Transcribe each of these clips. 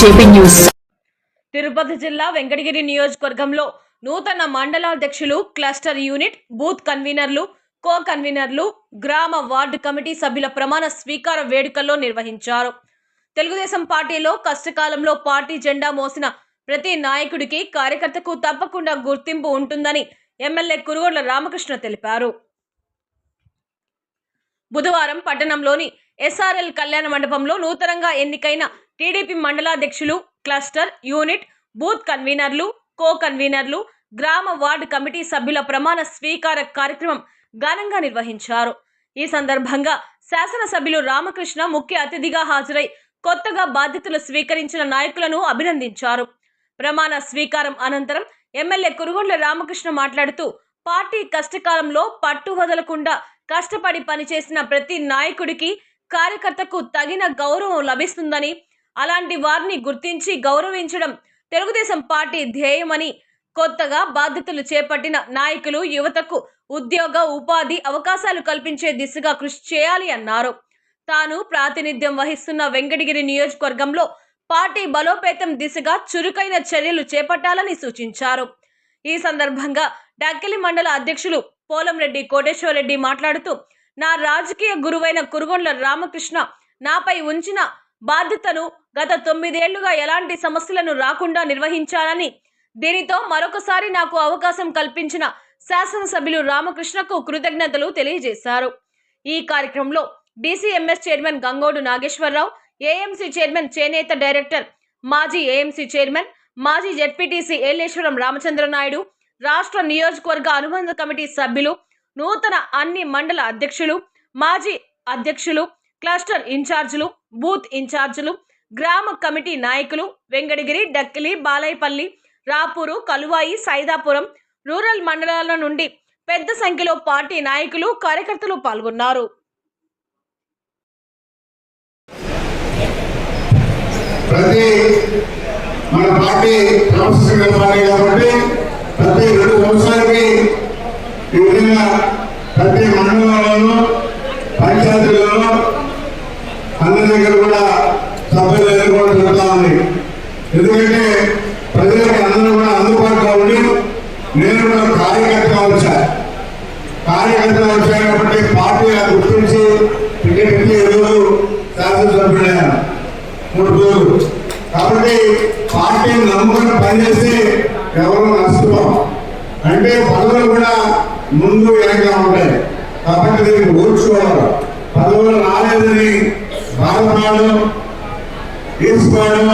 JP news. Tirupati జిల్లా వెంకటగిరి నియోజకవర్గంలో నూతన మండలాధ్యక్షులు క్లస్టర్ యూనిట్ బూత్ కన్వీనర్లు కో కన్వీనర్లు గ్రామ వార్డు కమిటీ సభ్యుల ప్రమాణ స్వీకార వేడుకల్లో నిర్వహించారు. తెలుగుదేశం పార్టీలో కష్టకాలంలో పార్టీ జెండా మోసిన ప్రతి నాయకుడికి కార్యకర్తకు తప్పకుండా గుర్తింపు ఉంటుందని ఎమ్మెల్యే కురుగోడ్ల రామకృష్ణ తెలిపారు. బుధవారం పట్టణంలోని ఎస్ఆర్ఎల్ కళ్యాణ మండపంలో నూతనంగా ఎన్నికైన టీడీపీ మండలాధ్యక్షులు క్లస్టర్ యూనిట్ బూత్ కన్వీనర్లు కో కన్వీనర్లు గ్రామ వార్డు కమిటీ సభ్యుల ప్రమాణ స్వీకార కార్యక్రమం ఘనంగా నిర్వహించారు. ఈ సందర్భంగా శాసనసభ్యులు రామకృష్ణ ముఖ్య అతిథిగా హాజరై కొత్తగా బాధ్యతలు స్వీకరించిన నాయకులను అభినందించారు. ప్రమాణ స్వీకారం అనంతరం ఎమ్మెల్యే కురుగొండ్ల రామకృష్ణ మాట్లాడుతూ పార్టీ కష్టకాలంలో పట్టు వదలకుండా కష్టపడి పనిచేసిన ప్రతి నాయకుడికి కార్యకర్తకు తగిన గౌరవం లభిస్తుందని అలాంటి వారిని గుర్తించి గౌరవించడం తెలుగుదేశం పార్టీ ధ్యేయమని కొత్తగా బాధ్యతలు చేపట్టిన నాయకులు యువతకు ఉద్యోగ ఉపాధి అవకాశాలు కల్పించే దిశగా కృషి చేయాలి అన్నారు. తాను ప్రాతినిధ్యం వహిస్తున్న వెంకటగిరి నియోజకవర్గంలో పార్టీ బలోపేతం దిశగా చురుకైన చర్యలు చేపట్టాలని సూచించారు. ఈ సందర్భంగా డక్కిలి మండల అధ్యక్షులు పోలంరెడ్డి కోటేశ్వరరెడ్డి మాట్లాడుతూ నా రాజకీయ గురువైన కురుగొండ్ల రామకృష్ణ నాపై ఉంచిన బాధ్యతను గత తొమ్మిదేళ్ళుగా ఎలాంటి సమస్యలను రాకుండా నిర్వహించాలని దీనితో మరొకసారి నాకు అవకాశం కల్పించిన శాసనసభ్యులు రామకృష్ణకు కృతజ్ఞతలు తెలియజేశారు. ఈ కార్యక్రమంలో DCMS chairman Gangodu Nageswararao AMC chairman చేనేత డైరెక్టర్ మాజీ ఏఎంసీ చైర్మన్ మాజీ జెడ్పీటీసీ ఏలేశ్వరం రామచంద్రనాయుడు రాష్ట్ర నియోజకవర్గ అనుబంధ కమిటీ సభ్యులు నూతన అన్ని మండల అధ్యక్షులు మాజీ అధ్యక్షులు క్లస్టర్ ఇన్ఛార్జీలు బూత్ ఇన్ఛార్జీలు గ్రామ కమిటీ నాయకులు వెంకటగిరి డక్కిలి బాలయపల్లి రాపూరు కలువాయి సైదాపురం రూరల్ మండలాల నుండి పెద్ద సంఖ్యలో పార్టీ నాయకులు కార్యకర్తలు పాల్గొన్నారు. ప్రతి మన పార్టీ క్రమశిక్షణ పార్టీ కాబట్టి ప్రతి రెండు సంవత్సరాలకి ఈ విధంగా ప్రతి మండలంలోనూ పంచాయతీలలో అందరి దగ్గర కూడా సభ్యులు ఎన్నుకోవడం జరుగుతూ ఉంది. ఎందుకంటే ప్రజలకు అందరూ కూడా అందుబాటులో ఉండి నేను కూడా కార్యకర్తగా వచ్చా. కార్యకర్తగా వచ్చాను కాబట్టి పార్టీ గుర్తించి టికెట్ ఇచ్చి ఈరోజు శాసనసభ్యుడయ్యాను. మూడు రోజులు. కాబట్టి పార్టీని నమ్ముకుని పనిచేస్తే ఎవరు నష్టపోం అంటే పదవులు కూడా ముందు వెనక ఉంటాయి. కాబట్టి దీనికి ఓర్చుకోవాలి. పదవులు రాలేదని బాధపడడం తీసుకోవడం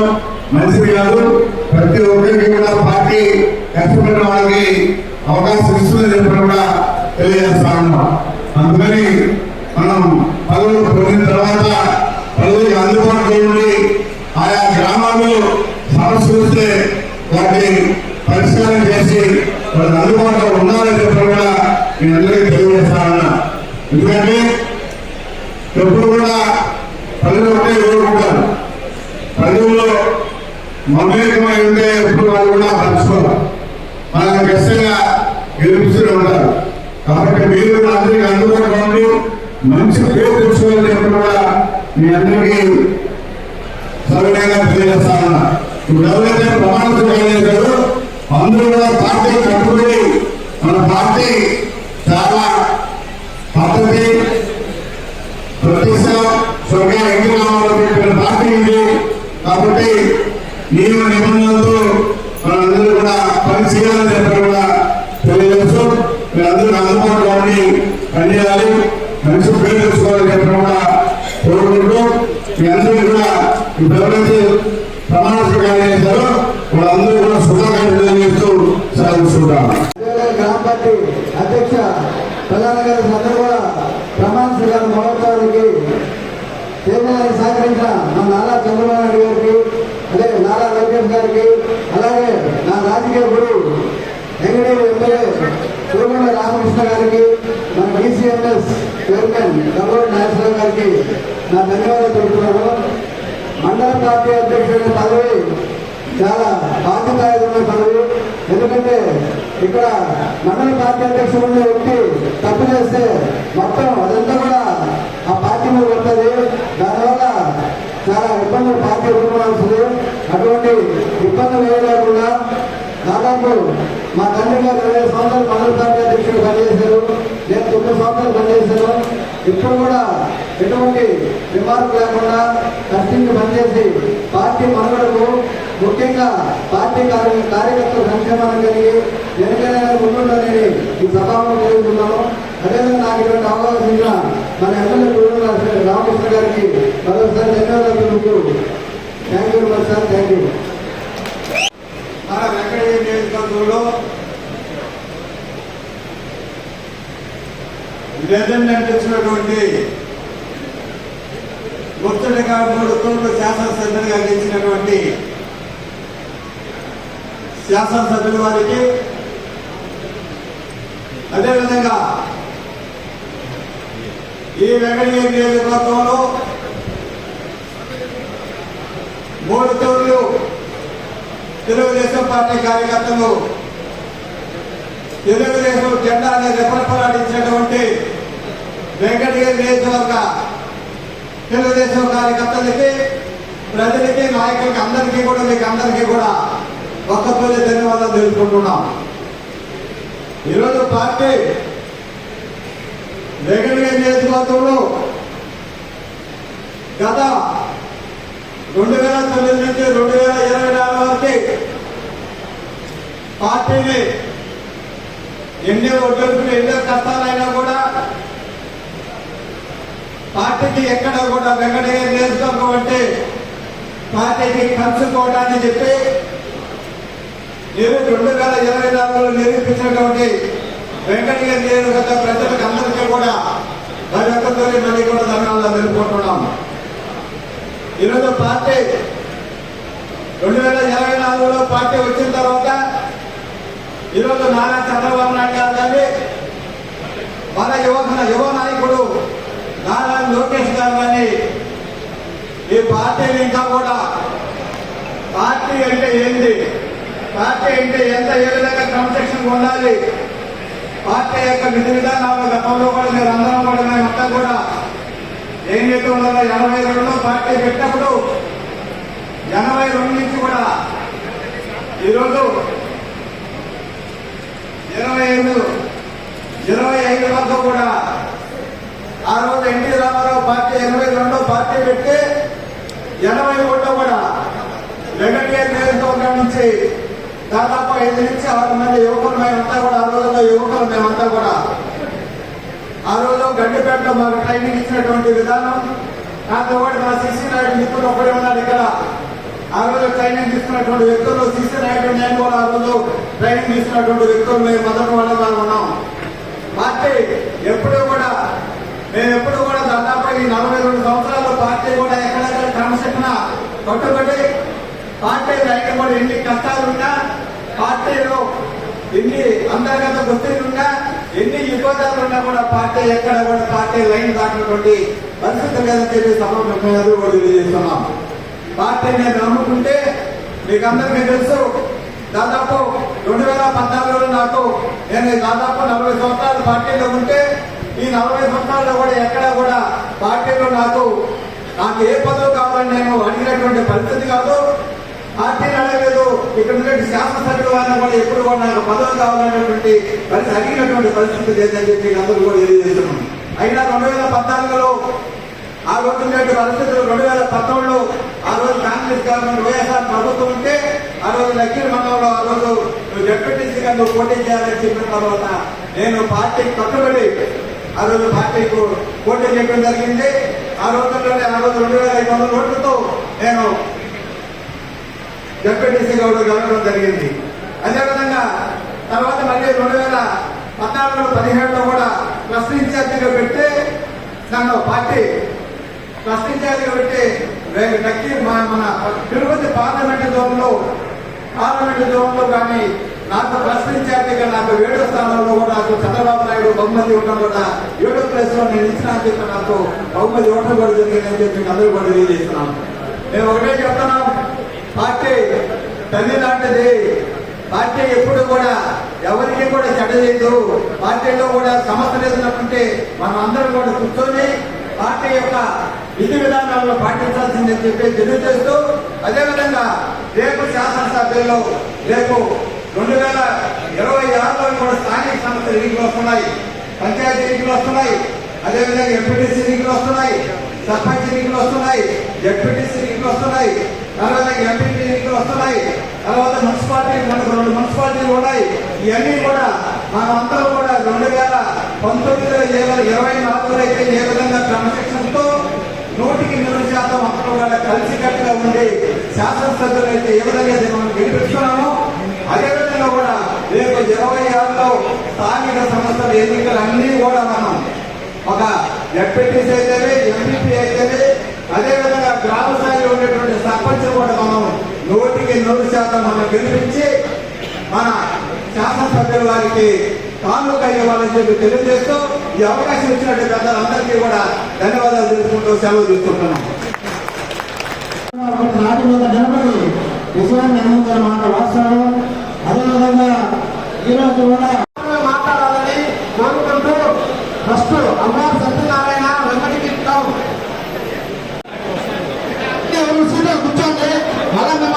మంచిది కాదు ప్రతి ఒక్కరికి కూడా పార్టీ కష్టపడిన వాళ్ళకి అవకాశం ఇస్తుంది చెప్పడం కూడా తెలియజేస్తా ఉన్నాం. అందుకని మనం పదవులు పొందిన తర్వాత ప్రజలకు అందుబాటులో ఉండి ఆయా గ్రామాల్లో సమస్యలు వస్తే వాటిని పరిష్కారం చేసి వాళ్ళకి అందుబాటులో ఉండాలని చెప్పడం కూడా నేను అందరికీ తెలియజేస్తా ఉన్నా ఎందుకంటే ఎప్పుడు కూడా ప్రజలు ఒకటే కోరుకుంటారు ప్రజల్లో మమేకమై ఉంటే ఎప్పుడు వాళ్ళు కూడా పంచుకోవాలి మనకు ఖచ్చితంగా గెలిపిస్తూనే ఉంటారు కాబట్టి మీరు అందరికీ అందుబాటులో ఉండి మంచి పేరు తెచ్చుకోవాలని కూడా మీ అందరికీ సవినయంగా తెలియజేస్తా ఉన్నా. ఇప్పుడు ఎవరైతే ప్రమాణం అందరూ కూడా పార్టీ కట్టుబడి మన పార్టీ చాలా పద్ధతి ప్రతిష్ట స్వర్గీయ వెంకటరామారావు పెట్టిన పార్టీ ఉంది కాబట్టి నియమ నిబంధనలతో మనందరూ కూడా పని చేయాలని చెప్పడం కూడా తెలియజేస్తూ మీరందరూ అందుబాటులో ఉండి పనిచేయాలి మంచి పేరు తెచ్చుకోవాలని చెప్పడం కూడా కోరుకుంటూ మీ అందరికీ కూడా ఇప్పుడు ఎవరైతే ప్రమాణ స్వీకారం చేశారో వాళ్ళందరూ కూడా శుభాకాంక్షలు తెలియజేస్తూ సాధిస్తుంటాను గ్రామ పార్టీ అధ్యక్ష ప్రధాన గారి అందరూ కూడా ప్రమాణ స్వీకారం మహోత్సవానికి చేయడానికి సహకరించిన మా నారా చంద్రబాబు నాయుడు గారికి అదే నారా లోకేష్ గారికి అలాగే నా రాజకీయ గురువు వెంకటేశ్వర ఎమ్మెల్యే తిరుమల రామకృష్ణ గారికి మన డీసీఎంఎస్ చైర్మన్ గంగోడి నాగేశ్వరరావు గారికి నా ధన్యవాదాలు తెలుపుతున్నాను. మండల పార్టీ అధ్యక్షుడి పదవి చాలా బాధ్యతాయుతమైన పదవి. ఎందుకంటే ఇక్కడ మండల పార్టీ అధ్యక్షుడు ఒకటి వ్యక్తి తప్పు చేస్తే మొత్తం అదంతా కూడా ఆ పార్టీ మీద పడుతుంది. దానివల్ల చాలా ఇబ్బందులు పార్టీ ఎదుర్కోవాల్సింది. అటువంటి ఇబ్బందులు వేయలేకుండా దాదాపు మా తండ్రి గారు ఇరవై సంవత్సరాలు మండల పార్టీ అధ్యక్షుడు పనిచేశారు. నేను తొమ్మిది సంవత్సరాలు పనిచేశాను. ఇప్పుడు కూడా ఎటువంటి రిమార్క్ లేకుండా కష్టించి పనిచేసి పార్టీ మనుగడకు ముఖ్యంగా పార్టీ కార్య కార్యకర్తల సంక్షేమాన్ని కలిగి వెనుకైనా ఉంటుందనేది ఈ సభలో తెలుస్తున్నాను అదేవిధంగా నాకు ఇటువంటి అవకాశం ఇచ్చిన మన ఎమ్మెల్యే గురువు రామకృష్ణ గారికి మరోసారి ధన్యవాదాలు తెలుపుతూ thank you much sir thank you మన వెంకటగిరి నియోజకవర్గంలో లెజెండ్ అనిపించినటువంటి ముచ్చటగా మూడు తూర్పు శాసనసభ్యులుగా గెలిచినటువంటి శాసనసభ్యుల వారికి అదేవిధంగా ఈ వెంకటగిరి నియోజకవర్గంలో మూడు తూర్లు తెలుగుదేశం పార్టీ కార్యకర్తలు తెలుగుదేశం జెండాని రెపరెపలాడించినటువంటి వెంకటగిరి నియోజకవర్గ తెలుగుదేశం కార్యకర్తలకి ప్రజలకి నాయకులకి అందరికీ కూడా మీకు అందరికీ కూడా ఒక్కతోనే ధన్యవాదాలు తెలుసుకుంటున్నాం ఈరోజు పార్టీ వెంకటగిరి నియోజకవర్గంలో గత రెండు వేల తొమ్మిది నుంచి రెండు వేల ఇరవై నాలుగు వరకు పార్టీని ఎన్ని ఒడ్డుకులు ఎన్నో కష్టాలైనా కూడా పార్టీకి ఎక్కడ కూడా వెంకటగిరి నియోజకవర్గం అంటే పార్టీకి పంచుకోవడాన్ని చెప్పి నేను రెండు వేల ఇరవై నాలుగులో నిరూపించినటువంటి వెంకటగిరి గత ప్రజలకు అందరికీ కూడా మరి ఒక్కతో మళ్ళీ కూడా ధన్యవాదాలు తెలుపుకుంటున్నాము ఈరోజు పార్టీ రెండు వేల ఇరవై నాలుగులో పార్టీ వచ్చిన తర్వాత ఈరోజు నారా చంద్రబాబు నాయుడు గారు కానీ మన యువ యువ నాయకుడు నారా లోకేష్ గారు కానీ ఈ పార్టీని ఇంకా కూడా పార్టీ అంటే ఏంటి పార్టీ అంటే ఎంత ఏ విధంగా క్రమశిక్షణ ఉండాలి? పార్టీ యొక్క విధి విధానాలు గతంలో కూడా మీరు అందరం కూడా మేమంతా కూడా ఎనిమిది వందల ఎనభై రెండులో పార్టీ పెట్టినప్పుడు ఎనభై రెండు నుంచి కూడా ఈరోజు ఇరవై ఐదు ఇరవై ఐదు వరకు కూడా ఆ రోజు ఎన్టీ రామారావు పార్టీ ఎనభై రెండో పార్టీ పెట్టి ఎనభై ఒకటో కూడా వెంకటేశ్వర నియోజకవర్గం నుంచి దాదాపు ఐదు నుంచి ఆరు మంది యువకులు మేమంతా కూడా ఆ రోజుల్లో యువకులు మేమంతా కూడా. ఆ రోజు గడ్డిపేటలో మాకు ట్రైనింగ్ ఇచ్చినటువంటి విధానం నాతో పాటు మా సిసి నాయుడు మిత్రులు ఒకడే ఉన్నాడు ఇక్కడ. ఆ రోజు ట్రైనింగ్ తీసుకున్నటువంటి వ్యక్తులు సిసి నాయుడు నేను కూడా ఆ రోజు ట్రైనింగ్ తీసుకున్నటువంటి వ్యక్తులు మేము మొదటి వాళ్ళగా ఉన్నాం. పార్టీ ఎప్పుడూ కూడా మేము ఎప్పుడు కూడా దాదాపు ఈ నలభై రెండు సంవత్సరాలు పార్టీ కూడా ఎక్కడెక్కడ క్రమశిక్షణ కొట్టుబడి పార్టీ రైతు ఎన్ని కష్టాలున్నా పార్టీలో ఎన్ని అంతర్గత గుర్తింపున్నా ఎన్ని ఇబ్బందులు ఉన్నా కూడా పార్టీ ఎక్కడ కూడా పార్టీ లైన్ దాటినటువంటి పరిస్థితి కదా చెప్పి సభలో కూడా తెలియజేస్తున్నాం. పార్టీ నేను నమ్ముకుంటే మీకు అందరికీ తెలుసు దాదాపు రెండు వేల పద్నాలుగులో నాకు నేను దాదాపు నలభై సంవత్సరాలు పార్టీలో ఉంటే ఈ నలభై సంవత్సరాల్లో కూడా ఎక్కడ కూడా పార్టీలో నాకు నాకు ఏ పదవి కావాలని నేను అడిగినటువంటి పరిస్థితి కాదు. పార్టీని అడగలేదు ఇక్కడ ఉన్నటువంటి శాసనసభ్యుల వారిని కూడా ఎప్పుడు కూడా నాకు పదవి కావాలనేటువంటి పరిస్థితి అడిగినటువంటి పరిస్థితి లేదని చెప్పి అందరూ కూడా తెలియజేస్తున్నాం అయినా రెండు వేల పద్నాలుగులో ఆ రోజు ఉన్నటువంటి పరిస్థితులు రెండు వేల పంతొమ్మిదిలో ఆ రోజు కాంగ్రెస్ గవర్నమెంట్ వైఎస్ఆర్ ప్రభుత్వం ఉంటే ఆ రోజు లక్కీల మండలంలో ఆ రోజు నువ్వు జడ్పీటీసీగా నువ్వు పోటీ చేయాలని చెప్పిన తర్వాత నేను పార్టీకి కట్టుబడి ఆ రోజు పార్టీకి పోటీ చేయడం జరిగింది. ఆ రోజుల్లోనే ఆ రోజు రెండు వేల ఐదు వందల ఓట్లతో నేను జడ్పీటీసీగా గౌడ్ గెలవడం జరిగింది. అదేవిధంగా తర్వాత మళ్ళీ రెండు వేల పద్నాలుగు పదిహేడులో కూడా ట్రస్ట్ ఇన్ఛార్జిగా పెట్టి నన్ను పార్టీ ట్రస్ట్ ఇన్ఛార్జిగా పెట్టి రేపు నక్కి మన మన తిరుపతి పార్లమెంట్ జోన్లో పార్లమెంట్ జోన్లో కానీ నాకు ట్రస్ట్ ఇన్ఛార్జిగా నాకు ఏడో స్థానంలో కూడా నాకు చంద్రబాబు నాయుడు బహుమతి ఇవ్వడం కూడా ఏడో ప్లేస్లో నేను ఇచ్చిన చెప్పి నాకు బహుమతి ఇవ్వడం కూడా జరిగిందని చెప్పి అందరూ కూడా తెలియజేస్తున్నాను. మేము ఒకటే చెప్తున్నాం పార్టీ తల్లి లాంటిది పార్టీ ఎప్పుడు కూడా ఎవరికి కూడా చెడ్డ చేయదు పార్టీలో కూడా సమస్య ఎదుర్కొంటే మనం అందరం కూడా కూర్చొని పార్టీ యొక్క విధి విధానాలను పాటించాల్సిందని చెప్పి తెలియజేస్తూ అదేవిధంగా రేపు శాసనసభ్యుల్లో రేపు రెండు వేల ఇరవై ఆరులో కూడా స్థానిక సంస్థలు ఎన్నికలు వస్తున్నాయి. పంచాయతీ ఎన్నికలు వస్తున్నాయి. అదేవిధంగా ఎంపీటీసీ ఎన్నికలు వస్తున్నాయి. సర్పంచ్ ఎన్నికలు వస్తున్నాయి. ఎంపీటీసీ ఎన్నికలు వస్తున్నాయి. తర్వాత ఎంపీటీ ఎన్నికలు వస్తున్నాయి. తర్వాత మున్సిపాలిటీ మనకు రెండు మున్సిపాలిటీలు ఉన్నాయి. ఇవన్నీ కూడా మనం కూడా రెండు వేల పంతొమ్మిదిలో ఇరవై నాలుగులో అయితే ఏ విధంగా క్రమశిక్షణతో నూటికి నూరు శాతం అక్కడ కూడా కలిసికట్టుగా ఉండి శాసనసభ్యులు అయితే ఏ విధంగా అయితే మనం గెలిపించుకున్నామో అదేవిధంగా కూడా రేపు ఇరవై ఆరులో స్థానిక సంస్థల ఎన్నికలు అన్నీ కూడా మనం ఒక ఎఫ్ఎటీసీ అయితేనే ఎంపీపీ అయితేనే అదేవిధంగా గ్రామ స్థాయిలో ఉండేటువంటి సర్పంచ్ కూడా మనం నూటికి నూరు శాతం మనం గెలిపించి మన శాసనసభ్యుల వారికి కాళ్ళు ఇవ్వాలని చెప్పి తెలియజేస్తూ ఈ అవకాశం ఇచ్చినట్టు పెద్దలందరికీ కూడా ధన్యవాదాలు తెలుసుకుంటూ సెలవు తీసుకుంటున్నాం. ఒకటి నాటి మీద నిలబడి విషయాన్ని అందించిన మాట వాస్తవం. అదేవిధంగా ఈరోజు కూడా அரசாங்கம் சீதா குற்றாந்து மலர் நம்ம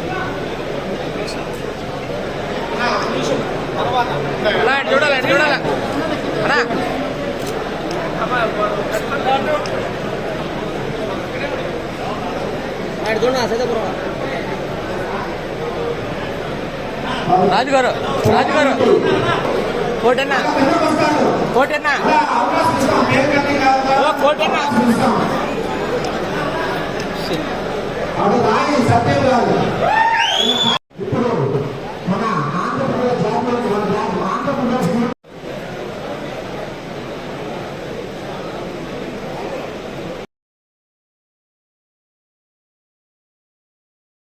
రాజుగారు రాజుగారు. కోటన్నా కోటన్నా. కోటన్నా. సత్యం కాదు.